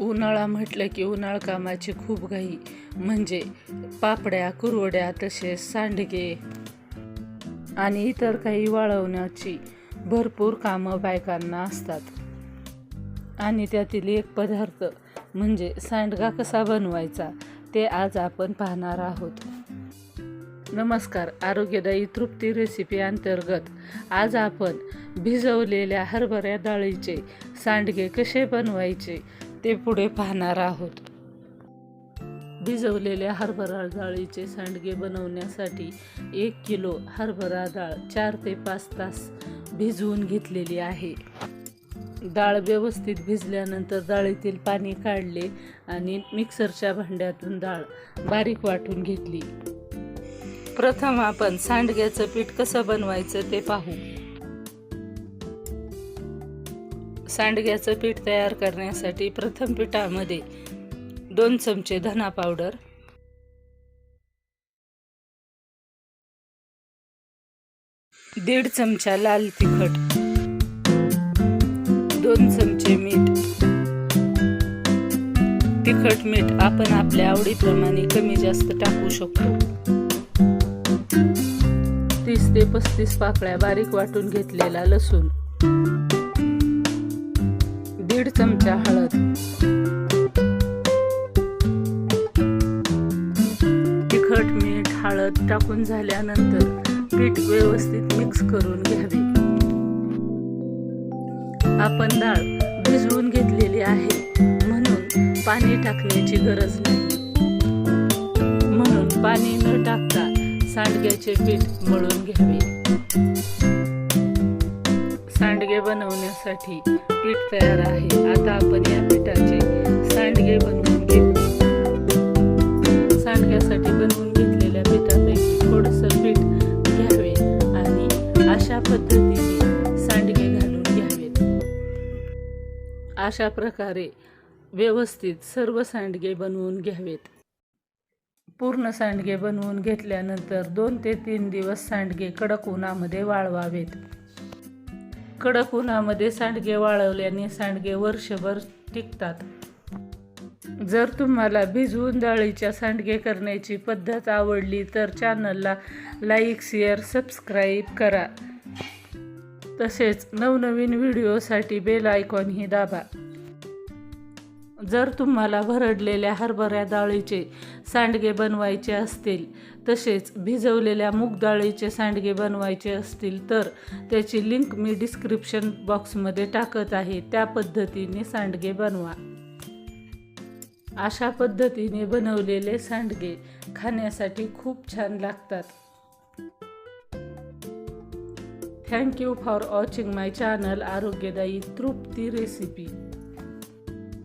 उन्हाळा म्हटलं की उन्हाळ कामाची खूप घाई. म्हणजे पापड्या कुरवड्या तसेच सांडगे आणि इतर काही वाळवण्याची भरपूर कामं बायकांना असतात. आणि त्यातील एक पदार्थ म्हणजे सांडगा कसा बनवायचा ते आज आपण पाहणार आहोत. नमस्कार आरोग्यदायी तृप्ती रेसिपी अंतर्गत आज आपण भिजवलेल्या हरभऱ्या डाळीचे सांडगे कसे बनवायचे ते पुढे पाहणार आहोत. भिजवलेल्या हरभरा डाळीचे सांडगे बनवण्यासाठी एक किलो हरभरा डाळ चार ते पाच तास भिजवून घेतलेली आहे. डाळ व्यवस्थित भिजल्यानंतर डाळीतील पाणी काढले आणि मिक्सरच्या भांड्यातून डाळ बारीक वाटून घेतली. प्रथम आपण सांडग्याचं पीठ कसं बनवायचं ते पाहू. सांडग्याचं पीठ तयार करण्यासाठी प्रथम पिठामध्ये दोन चमचे धना पावडर दीड चमचा लाल तिखट दोन चमचे मीठ. तिखट मीठ आपण आपल्या आवडीप्रमाणे कमी जास्त टाकू शकतो. तीस ते पस्तीस पाकळ्या बारीक वाटून घेतलेला लसूण. दीड चमचा हळद. तिखट मीठ हळद टाकून झाल्यानंतर पीठ व्यवस्थित मिक्स करून घ्यावे. आपण डाळ भिजवून घेतलेली आहे म्हणून पाणी टाकण्याची गरज नाही. म्हणून पाणी न टाकता सांडग्याचे पीठ मळून घ्यावे. सांडगे बनवण्यासाठी पीठ तयार आहे. आता आपण या पिठाचे सांडगे बनवून घेऊ. सांडग्यासाठी बनवून घेतलेल्या पिठापैकी थोडंसं पीठ घ्यावे आणि अशा पद्धतीने सांडगे घालून घ्यावेत अशा प्रकारे व्यवस्थित सर्व सांडगे बनवून घ्यावेत. पूर्ण सांडगे बनवून घेतल्यानंतर दोन ते तीन दिवस सांडगे कडक उन्हामध्ये वाळवावेत. कडक उन्हामध्ये सांडगे वाळवल्याने सांडगे वर्षभर टिकतात. जर तुम्हाला भिजवून डाळीच्या सांडगे करण्याची पद्धत आवडली तर चॅनलला लाईक शेअर सबस्क्राईब करा. तसेच नवनवीन व्हिडिओसाठी बेल आयकॉनही दाबा. जर तुम्हाला भरडलेल्या हरभऱ्या डाळीचे सांडगे बनवायचे असतील तसेच भिजवलेल्या मूग डाळीचे सांडगे बनवायचे असतील तर त्याची लिंक मी डिस्क्रिप्शन बॉक्समध्ये टाकत आहे. त्या पद्धतीने सांडगे बनवा. अशा पद्धतीने बनवलेले सांडगे खाण्यासाठी खूप छान लागतात. Thank you for watching my channel आरोग्यदायी तृप्ती रेसिपी